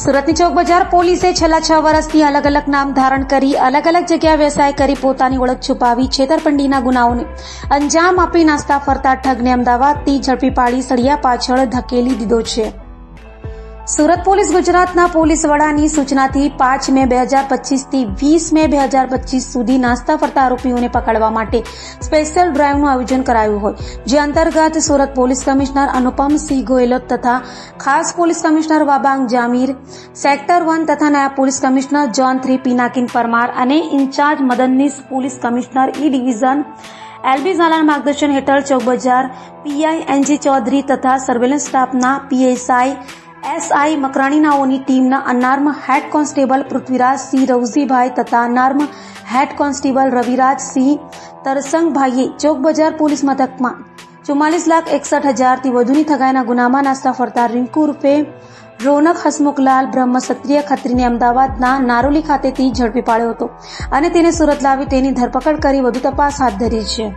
સુરતની ચોક બજાર પોલીસે છેલ્લા છ વર્ષથી અલગ અલગ નામ ધારણ કરી, અલગ અલગ જગ્યાએ વ્યવસાય કરી પોતાની ઓળખ છુપાવી છેતરપિંડીના ગુનાઓને અંજામ આપી નાસ્તા ફરતા ઠગને અમદાવાદથી ઝડપી પાડી સળિયા પાછળ ધકેલી દીધો છે. સુરત પોલીસ ગુજરાતના પોલીસ વડાની સૂચનાથી પાંચ મે બે હજાર પચીસથી વીસ મે બે હજાર પચીસ સુધી નાસ્તા ફરતા આરોપીઓને પકડવા માટે સ્પેશિયલ ડ્રાઇવનું આયોજન કરાયું હોય. જે અંતર્ગત સુરત પોલીસ કમિશનર અનુપમસિંહ ગોયલ તથા ખાસ police commissioner Wabang Jamir, sector one તથા નાયબ police commissioner zone three Pinakin Parmar અને in charge મદનનીશ police commissioner E division LB ઝાલાના માર્ગદર્શન હેઠળ ચોક બજાર પીઆઈ એનજી ચૌધરી તથા સર્વેલન્સ સ્ટાફના પીએસઆઈ એસઆઈ મકરાણીનાઓની ટીમના અનાર્મ હેડ કોન્સ્ટેબલ પૃથ્વીરાજ સિંહ રવઝીભાઈ તથા unarmed head constable Raviraj Sinh તરસંગભાઈએ Chowkbazar police મથકમાં ચુમ્માલીસ લાખ એકસઠ હજારથી વધુની થગાઈના ગુનામાં નાસ્તા ફરતા રિંકુ રૂપે રોનક હસમુખલાલ બ્રહ્મ ક્ષત્રિય ખત્રીને અમદાવાદના નારોલી ખાતેથી ઝડપી પાડ્યો હતો અને તેને સુરત લાવી તેની ધરપકડ કરી વધુ તપાસ હાથ ધરી છે.